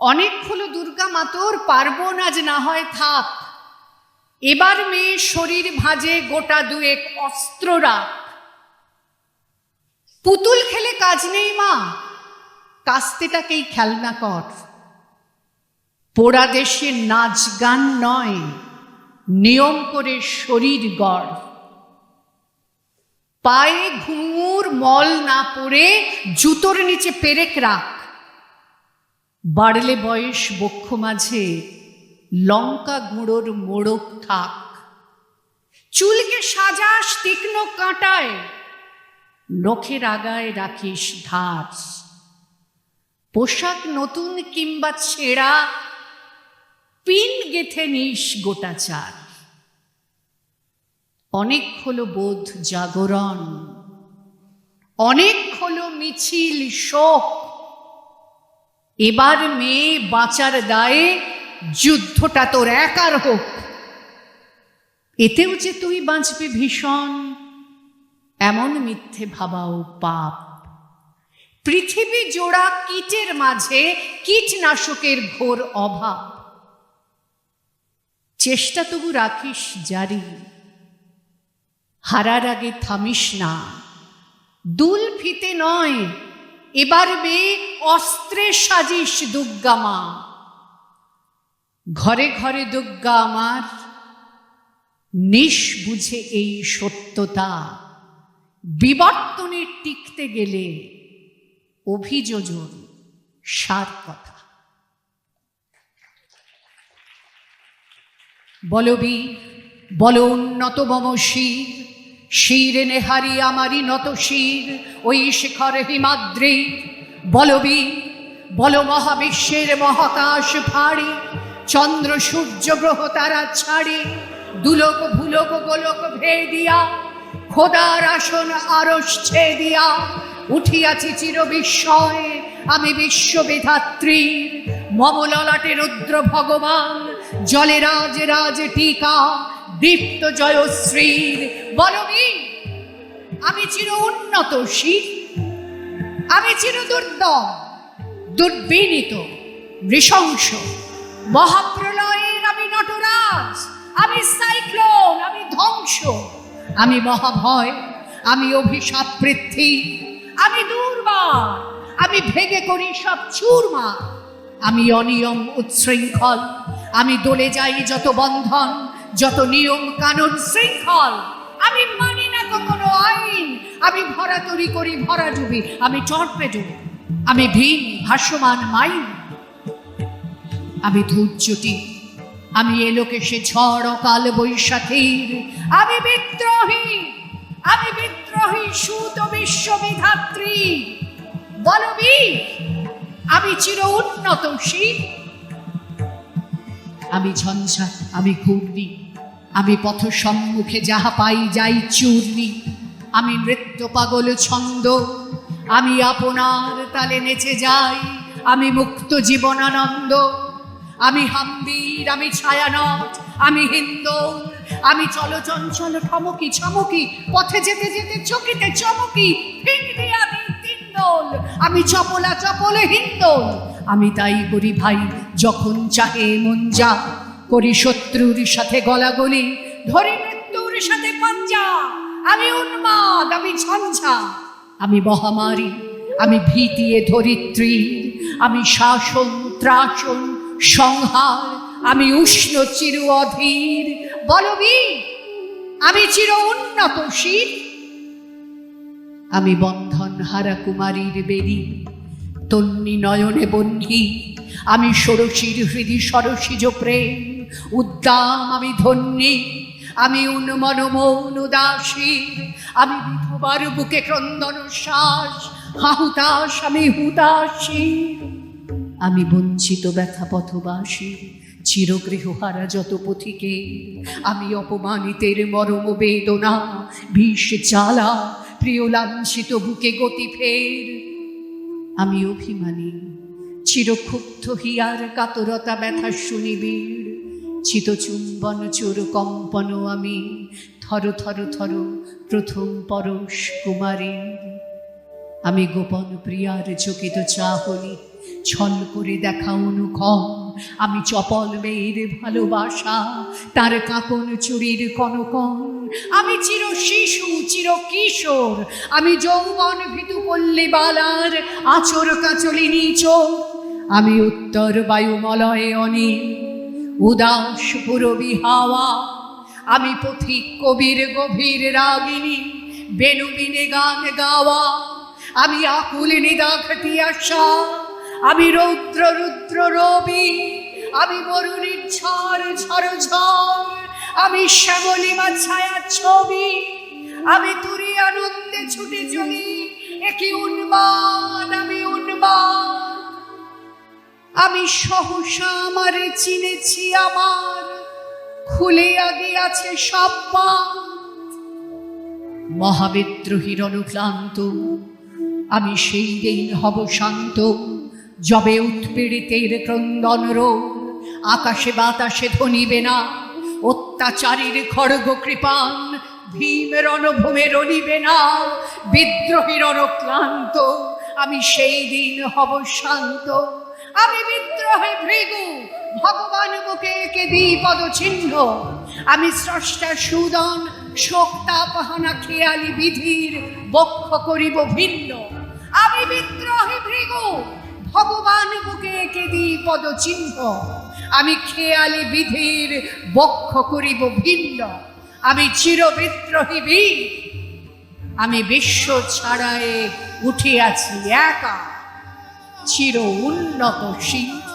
অনেক হলো দুর্গা মাতোর পার্বণ আজ না হয় থাক। এবার মেয়ে শরীর ভাজে গোটা দুয়েক অস্ত্র রাখ। পুতুল খেলে কাজ নেই মা, কাস্তেটাকেই খেলনা কর। পোড়া দেশে নাচ গান নয়, নিয়ম করে শরীর গড়। পায়ে ঘুঙুর মল না পড়ে জুতোর নিচে পেরেক রাখ। বাড়লে বয়স বক্ষ মাঝে, লঙ্কা গুঁড়োর মোড়ক থাক। চুলকে সাজাস তীক্ষ্ণ কাঁটায়, নখের আগায় রাখিস ধার পোশাক নতুন কিংবা ছেঁড়া, পিন গেথে নিস গোটা চার। অনেক হলো বোধ জাগরণ, অনেক হলো মিছিল শোক। এবার মেয়ে বাঁচার দায়ে যুদ্ধটা তোর একার হোক। এতেও যে তুই বাঁচবি ভীষণ, এমন মিথ্যে ভাবাও পাপ। পৃথিবী জোড়া কীটের মাঝে কীটনাশকের ঘোর অভাব। চেষ্টা তবু রাখিস জারি, হারার আগে থামিস না। দুল ফিতে নয় এবার বে অস্ত্রে সাজিস দুর্গা মা। ঘরে ঘরে দুর্গা আমার, নিশ বুঝে এই সত্যতা। বিবর্তনে টিকতে গেলে অভিযোজন সার কথা। বলবি বল উন্নত মম শিরে নেহারি আমারই নত শির, ওই শিখর হিমাদ্রি। বলবি বল মহাবিশ্বের মহাকাশ ফাড়ি চন্দ্র সূর্য গ্রহ তারা ছাড়ি, দুলোক, ভুলোক, গোলক ভেদিয়া, খোদার আসন আরস দিয়া উঠিয়াছি চির বিস্ময় আমি বিশ্ববিধাত্রী। মমললাটে রুদ্র ভগবান, জলে রাজ রাজ টিকা দীপ্ত জয়শ্রীর বলবি আমি চির উন্নত শির আমি চির দুর্দম, দুর্বিনীত, নৃশংস, মহাপ্রলয়ের আমি নটরাজ, আমি সাইক্লোন, আমি ধ্বংস, আমি মহাভয়, আমি অভিশাপ পৃথ্বী, আমি দুর্বার, আমি ভেঙে করি সব চুরমা আমি অনিয়ম উচ্ছৃঙ্খল, আমি দলে যাই যত বন্ধন যত নিয়ম কানুন শৃঙ্খল, আমি মানি না কখনো আইন। আমি ভরা তরি করি, ভরা ডুবি, আমি টর্পেডো আমি ভিন ভাসমান মাইন। আমি ধৈর্যটি আমি এলোকে সে ঝড়, অকাল বৈশাখীর। আমি বিদ্রোহী আমি বিদ্রোহী সুত বিশ্ববিধাত্রী বলবি আমি চির উন্নত শীত আমি ঝঞ্ঝা আমি ঘূর্ণি, আমি পথ সম্মুখে যাহা পাই যাই চূর্ণি। আমি নৃত্য পাগল ছন্দ, আমি আপনার তালে নেচে যাই, আমি মুক্ত জীবনানন্দ। আমি হাম্বির, আমি ছায়ানট, আমি হিন্দোল, আমি চলচঞ্চল ঠমকি ছমকি, পথে যেতে যেতে চকিতে চমকি আমি তিন্দোল। আমি চপলা চপলে হিন্দোল আমি তাই করি ভাই, যখন চাহে মন যা, করি শত্রুর সাথে গলাগলি, ধরি মৃত্যুর সাথে পাঞ্জা, আমি উন্মাদ, আমি ঝঞ্ঝা, আমি মহামারী, আমি ভীতিয়ে ধরিত্রীর আমি শাসন, ত্রাসন, সংহার, আমি উষ্ণ চির অধীর বলবি আমি চির উন্নত শীত আমি বন্ধন হারা কুমারীর বেরি তন্নি নয়নে বন্ধি আমি ষোড়শীর হৃদি সরসিজ প্রেম, উদ্দাম আমি ধন্যী, আমি উন্মন মৌন উদাসীর আমি বিধবার বুকে ক্রন্দন শ্বাস হাহুতাস আমি হুতাশীর আমি বঞ্চিত ব্যথা পথবাসী চিরগৃহহারা যত পথিকে, আমি অপমানিতের মরম বেদনা, বিষ জ্বালা, প্রিয় লাঞ্ছিত বুকে গতি ফের। আমি অভিমানী। চিরক্ষুব্ধ হিয়ার কাতরতা ব্যথা শুনিবিড় চিতচুম্বন চোর কম্পন আমি। থর থর থর প্রথম পরশ কুমারীর। আমি গোপন প্রিয়ার চকিত চাহনি। ছল করে দেখা অনুক্ষণ আমি চপল মেয়ের ভালোবাসা, তার কাকন চুরির কনকন। আমি চির শিশু, চির কিশোর, আমি যৌবন ভিতু পল্লী বালার আচর কাচলিনী চোর। আমি উত্তর বায়ুমলয়ে অনিল, উদাস পুরবি হাওয়া। আমি পথিক কবির গভীর রাগিনী বেনুবিনে গান গাওয়া। আমি আকুল নিদাঘটি আশা আমি রৌদ্র, রুদ্র রবি, আমি বরুণীর ঝড় ঝড় ঝড়, আমি শ্যামলিমা ছায়া ছবি, আমি তুরি আনন্দে ছুটে চলি একই উন্মাদ, আমি উন্মাদ আমি সহসা আমারে চিনেছি আমার, খুলে আগে আছে সব। মহাবিদ্রোহীর অনুক্লান্ত, আমি সেই দিন হব শান্ত যবে উৎপীড়িতের ক্রন্দন রোল আকাশে বাতাসে ধনিবে না অত্যাচারীর খড়গ কৃপান, ভীম রণভূমে রনিবে না, বিদ্রোহীর অনুক্লান্ত, আমি সেই দিন হব শান্ত। আমি বিদ্রোহে ভৃগু, ভগবান বুকে কে দিই পদ চিহ্ন আমি স্রষ্টা সুদন, শোক্তা, পাহানা, খেয়ালি বিধির বক্ষ করিব ভিন্ন। আমি বিদ্রোহে ভৃগু ভগবান বুকে কে দিই পদ চিহ্ন আমি খেয়ালি বিধির বক্ষ করিব ভিন্ন। আমি চিরবিদ্রোহী বীর। আমি বিশ্ব ছাড়ায় উঠিয়াছি একা। চির উন্নত সিংহ